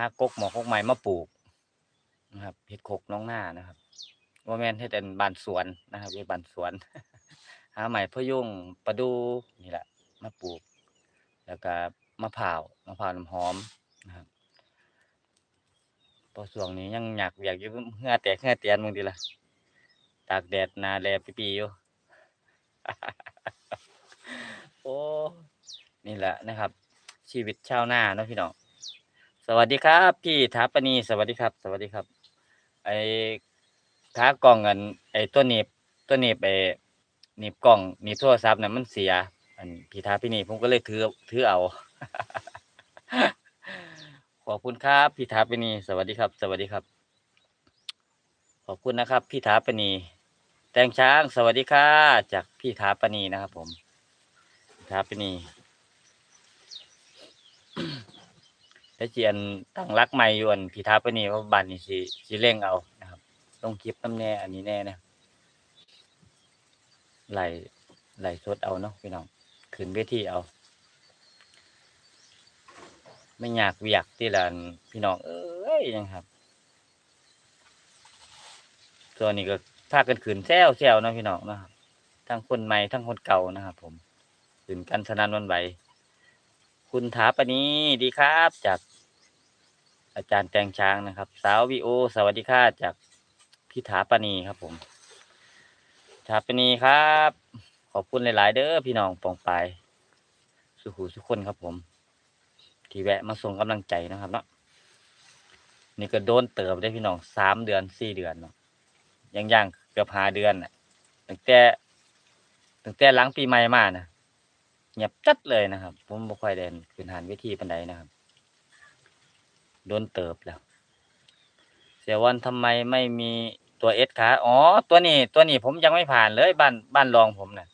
ากกหมอกกไม้มาปลูกนะครับเฮ็ดโคกน้องหน้านะครับว่าแม่นเฮ็ดเป็นบานสวนนะครับเฮ็ดบ้านสวน หาไม้พยุงประดูนี่แหละมาปลูก แล้วก็มะพร้าวมะพร้าวน้ำหอมนะครับพอช่วงนี้ยังอยากอยากยู่เหงื่อแตกเหงื่อเตียนมึงดีละตากแดดนาแลปีๆอยู่โอ้นี่แหละนะครับ ชีวิตชาวนาเนาะพี่น้อง สวัสดีครับ พี่ถาปนีสวัสดีครับ สวัสดีครับ ไอ้ขากล่องอันไอ้ตัวหนีบตัวหนีบไอ้หนีบกล่องหนีบโทรศัพท์น่ะมันเสีย อันพี่ถาปนีผมก็เลยถือถือเอา ขอบคุณครับ พี่ถาปนีสวัสดีครับ สวัสดีครับ ขอบคุณนะครับ พี่ถาปนีแตงช้างสวัสดีค่ะจากพี่ถาปนีนะครับ ผมพี่ถาปนี แล้วเจียนตั้งรักใหม่ยวนพี่ทับไปนี่ว่าบันนี่สิสิเร่งเอานะครับลงคลิปน้ำแน่อันนี้แน่นะไหลไหลสดเอาเนาะพี่น้องขึ้นเวทีเอา ไม่อยากเวียกที่ละพี่น้องเอ้ยยังครับตัวนี้ก็พากันขืนแซวแซวเนาะพี่น้องนะครับทั้งคนใหม่ทั้งคนเก่านะครับผมขืนกันสนันวันไหวคุณถาปนีดีครับจาก อาจารย์แตงช้างนะครับ สาววีโอ สวัสดีค่ะจากพี่ถาปนีครับผมถาปนีครับ ขอบคุณหลาย ๆ เด้อพี่น้องปองปายสุขูสุขคนครับผม ที่แวะมาส่งกำลังใจนะครับเนาะนี่ก็โดนเติบได้พี่น้องสามเดือนสี่เดือนเนาะยังย่างเกือบหาเดือนน่ะตั้งแต่ตั้งแต่หลังปีใหม่มานะเงียบจัดเลยนะครับ ผมบ่ค่อยเดินขึ้นหานวิธีปานใดนะครับ โดนเติบแล้ว เสียวันทำไมไม่มีตัวเอสขาอ๋อ ตัวนี้ ตัวนี้ผมยังไม่ผ่านเลยบ้านบ้านรองผมนะ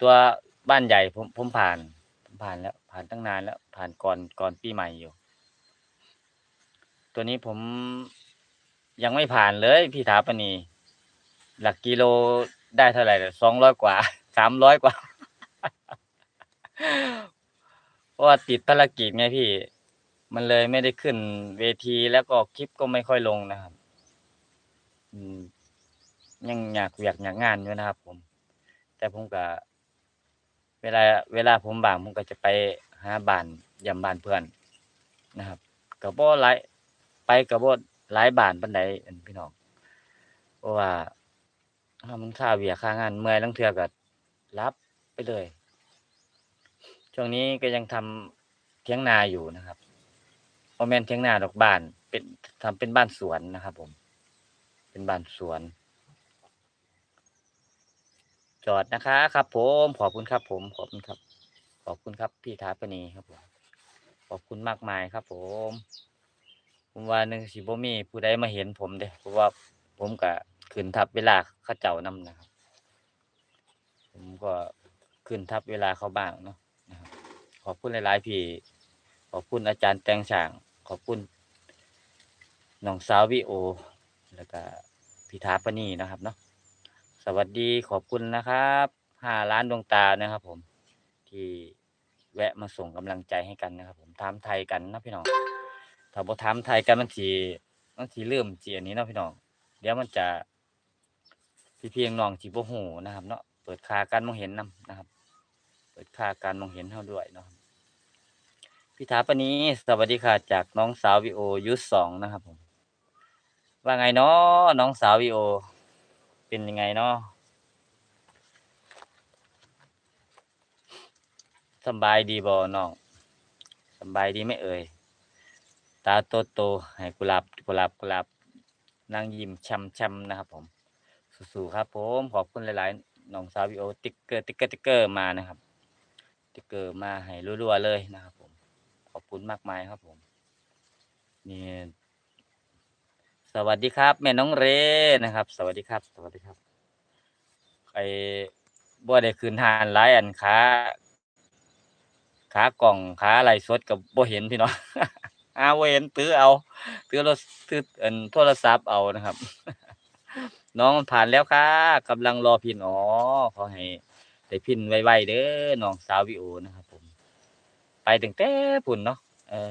ตัวบ้านใหญ่ผมผมผ่านผมผ่านแล้ว ผ่านตั้งนานแล้ว ผ่านก่อนก่อนปีใหม่อยู่ ตัวนี้ผมยังไม่ผ่านเลยพี่ถาปณีหลักกิโลได้เท่าไหร่สองร้อยกว่าสามร้อยกว่าเพราะว่าติดภารกิจไงพี่ มันเลยไม่ได้ขึ้นเวทีแล้วก็คลิปก็ไม่ค่อยลงนะครับยังอยากอยากอยากงานอยู่นะครับ ผม แต่ผมก็เวลา เวลาผมบ่างผมก็จะไปหาบ้านยามบ้านเพื่อนนะครับก็บ่หลายไปก็บ่หลายบ้านปานใดพี่น้องเพราะว่าถ้ามันค่าเวียค่างานเมื่อยลังเทือก็รับไปเลย ช่วงนี้ก็ยังทำเถียงนาอยู่นะครับ บ่แม่นเถียงนาดอกบ้าน เป็นทำเป็นบ้านสวนนะครับ ผม เป็นบ้านสวน จอดนะคะครับ ผมขอบคุณครับ ผมขอบคุณครับ ขอบคุณครับ พี่ถาปนีครับผมขอบคุณมากมายครับ ผมผมว่าหนึ่งสิบ่มีผู้ใดมาเห็นผมเด้เพราะว่าผมก็ขึ้นทับเวลาเขาเจ้านำนะครับ ผมก็ขึ้นทับเวลาเขาบ้างเนาะนะครับขอบคุณหลาย ๆ พี่ ขอบคุณอาจารย์แตงฉาง ขอบคุณน้องสาววิโอ แล้วก็พี่ถาปนีนะครับเนาะสวัสดีขอบคุณนะครับห้าล้านดวงตานะครับ ผมที่แวะมาส่งกำลังใจให้กันนะครับ ผมถามไทยกันนะพี่น้องถ้าบ่ถามไทยกันมันสิมันสิลืมสิอันนี้เนาะพี่น้องเดี๋ยวมันจะพี่เพี่น้องๆสิบ่ฮู้นะครับ เนาะเปิดคาการมองเห็นนํนะครับ เปิดคาการมองเห็นเฮาด้วยเนาะ พี่ถาปนีสวัสดีค่ะจากน้องสาววิโอยุทธสองนะครับผม ว่าไงเนาะน้องสาววิโอ เป็นยังไงเนาะสบายดีบ่น้องสบายดีไหมเอ่ย ตาโตโตให้กุหลาบกุหลาบกุหลาบนางยิ้มช่ำๆนะครับผม สู้ๆครับผมขอบคุณหลายๆน้องสาววิโอติ๊กเกอร์ติ๊กเกอร์ติ๊กเกอร์มานะครับ ติ๊กเกอร์มาให้รัวๆเลยนะครับ อบคุณมากมายครับผมนี่สวัสดีครับ แม่น้องเรนะครับ สวัสดีครับ สวัสดีครับไอ้บ่ได้ขึ้นหานหลายอันขาขากล่องขาไหลฟ์สดกับบ่เห็นพี่น้องอาเห็นตื้อเอาตื้อรถตื้ออันโทรศัพท์เอานะครับ น้องผ่านแล้วค่ะกำลังรอพินอ๋อขอให้ได้พินไวๆเด้อน้องสาววิโอนะครับ ไปถึงแต่ปุ่นเนาะเออ